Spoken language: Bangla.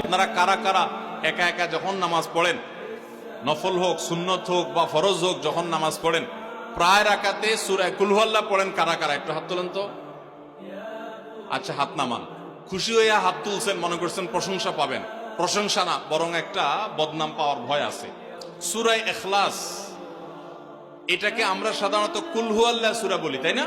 আপনারা কারা কারা একা একা যখন নামাজ পড়েন, নফল হোক, সুন্নত হোক বা ফরজ হোক, যখন নামাজ পড়েন, প্রায় রাখাতে সুরায় কুলহল্লা পড়েন কারা কারা? একটু হাত তোলেন তো। আচ্ছা হাত নামান। খুশি হইয়া হাত তুলছেন, মনে করছেন প্রশংসা পাবেন। প্রশংসা না, বরং একটা বদনাম পাওয়ার ভয় আছে। সুরায় এখলাস, এটাকে আমরা সাধারণত কুলহুয়াল্লা সুরা বলি, তাই না?